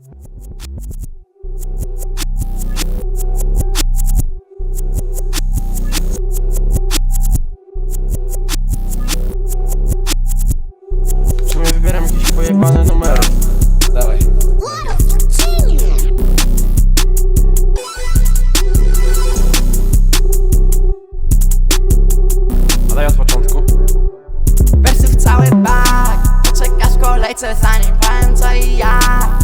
W sumie wybieram. Dawaj. Ale od początku. Wersów cały bag w zanim powiem co i Trochę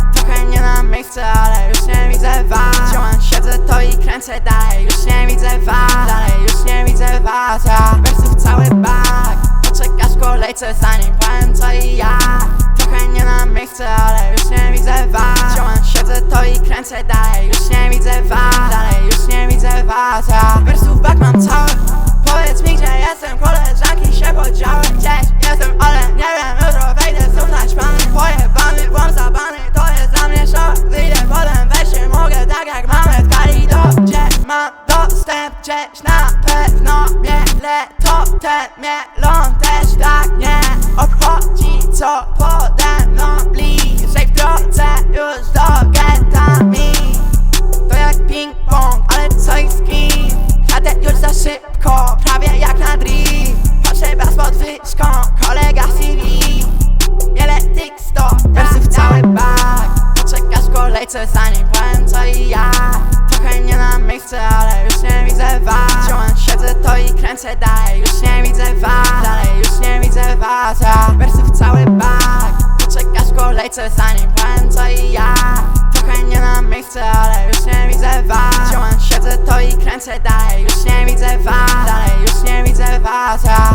nie na miejsce, ale już nie widzę was Działam, siedzę to i kręcę dalej Już nie widzę was, dalej już nie widzę was ja. Wersów cały bag Czekasz w kolejce zanim powiem co i jak Trochę nie na miejsce, ale już nie widzę was Działam, siedzę to i kręcę dalej Już nie widzę was, dalej już nie widzę was ja. Gdzieś na pewno Miele to ten mielon też tak nie Obchodzi co pode mną bliżej w drodze już do getta mi to jak ping-pong, ale co i z kim? Jadę już za szybko, prawie jak na drift. Potrzeba z podwyżką, kolega CV Wiele tiksto, wersów cały bag. Poczekasz w kolejce zanim powiem ręce daję, już nie widzę was. Dalej już nie widzę was, ja wersy cały bag Czekasz w kolejce zanim powiem co i ja. Trochę nie na miejsce, ale już nie widzę was. Działam, siedzę to i kręcę dalej, już nie widzę was. Dalej już nie widzę was, ja